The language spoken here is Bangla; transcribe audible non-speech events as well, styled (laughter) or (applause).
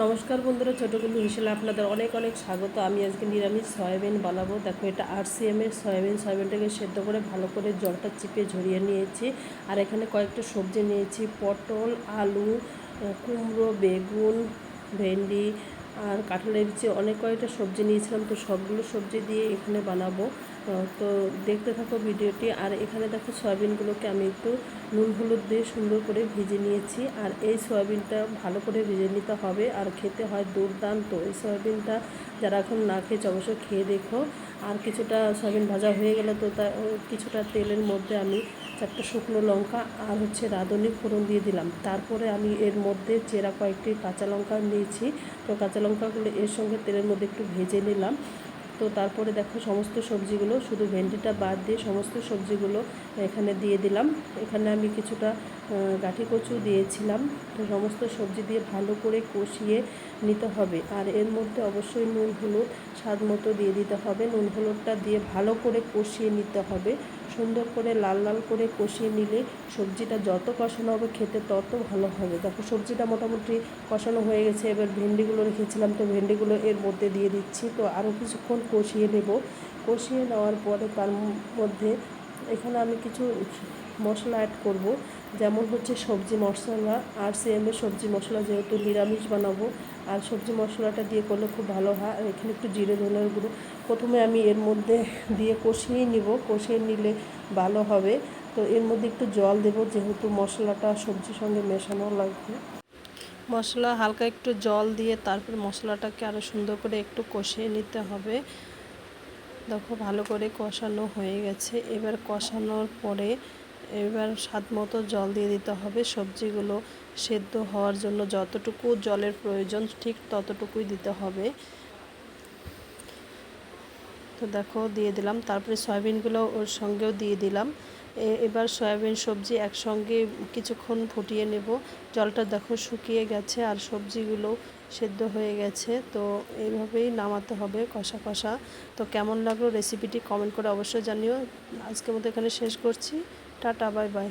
নমস্কার বন্ধুরা ছোটোগুলো হিসেবে আপনাদের অনেক অনেক স্বাগত। আমি আজকে নিরামিষ সয়াবিন বানাবো। দেখো, এটা আর সি এমের সয়াবিন। সয়াবিনটাকে সেদ্ধ করে ভালো করে জলটা চিপে ঝরিয়ে নিয়েছি। আর এখানে কয়েকটা সবজি নিয়েছি। পটল, আলু, কুমড়ো, বেগুন, ভেন্ডি আর কাঁঠালের বিচি অনেক কয়েকটা সবজি নিয়েছিলাম, তো সবগুলো সবজি দিয়ে এখানে বানাবো। তো দেখতে থাকো ভিডিওটি। আর এখানে দেখো সয়াবিনগুলোকে আমি একটু নুন হলুদ দিয়ে সুন্দর করে ভেজে নিয়েছি। আর এই সয়াবিনটা ভালো করে ভেজে নিতে হবে। আর খেতে হয় দুর্দান্ত। এই সয়াবিনটা যারা এখন না খেয়েছে অবশ্যই খেয়ে দেখো। আর কিছুটা সয়াবিন ভাজা হয়ে গেলে তো তা কিছুটা তেলের মধ্যে আমি চারটে শুকনো লঙ্কা আর হচ্ছে রাঁধুনি ফোড়ন দিয়ে দিলাম। তারপরে আমি এর মধ্যে চেরা কয়েকটি কাঁচা লঙ্কা নিয়েছি। তো কাঁচা লঙ্কাগুলো এর সঙ্গে তেলের মধ্যে একটু ভেজে নিলাম। তো তারপরে দেখো সমস্ত সবজিগুলো, শুধু ভেন্ডিটা বাদ দিয়ে সমস্ত সবজিগুলো এখানে দিয়ে দিলাম। এখানে আমি কিছুটা গাঁঠি কচু দিয়েছিলাম। তো সমস্ত সবজি দিয়ে ভালো করে কষিয়ে নিতে হবে। আর এর মধ্যে অবশ্যই নুন, হলুদ স্বাদ মতো দিয়ে দিতে হবে। নুন, হলুদটা দিয়ে ভালো করে কষিয়ে নিতে হবে। সুন্দর করে লাল লাল করে কষিয়ে নিলে সবজিটা যত কষানো হবে খেতে তত ভালো হবে। দেখো, সবজিটা মোটামুটি কষানো হয়ে গেছে। এবার ভেন্ডিগুলো রেখেছিলাম, তো ভেন্ডিগুলো এর মধ্যে দিয়ে দিচ্ছি। তো আরও কিছুক্ষণ কষিয়ে নেব। কষিয়ে নেওয়ার পরে তার মধ্যে এখানে আমি কিছু মশলা অ্যাড করব। যেমন হচ্ছে সবজি মশলা, আর সিএমের সবজি মশলা যেহেতু নিরামিষ বানাবো, আর সবজি মশলাটা দিয়ে করলে খুব ভালো হয়। আর এখানে একটু জিরে, ধনের গুঁড়ো। প্রথমে আমি এর মধ্যে (laughs) দিয়ে কষিয়ে নিব। কষিয়ে নিলে ভালো হবে। তো এর মধ্যে একটু জল দেব যেহেতু মশলাটা সবজির সঙ্গে মেশানো লাগবে। মশলা হালকা একটু জল দিয়ে তারপর মশলাটাকে আরও সুন্দর করে একটু কষিয়ে নিতে হবে। দেখো, ভালো করে কষানো হয়ে গেছে। এবার কষানোর পরে এবার স্বাদ মতো জল দিয়ে দিতে হবে। সবজিগুলো সেদ্ধ হওয়ার জন্য যতটুকু জলের প্রয়োজন, ঠিক ততটুকুই দিতে হবে। দেখো, দিয়ে দিলাম। তারপরে সয়াবিনগুলো ওর সঙ্গেও দিয়ে দিলাম। এবার সয়াবিন সবজি একসঙ্গে কিছুক্ষণ ফুটিয়ে নেব। জলটা দেখো শুকিয়ে গেছে আর সবজিগুলো সেদ্ধ হয়ে গেছে। তো এইভাবেই নামাতে হবে কষা কষা। তো কেমন লাগল রেসিপিটি কমেন্ট করে অবশ্যই জানিও। আজকের মতো এখানে শেষ করছি। Ta-ta, bye bye.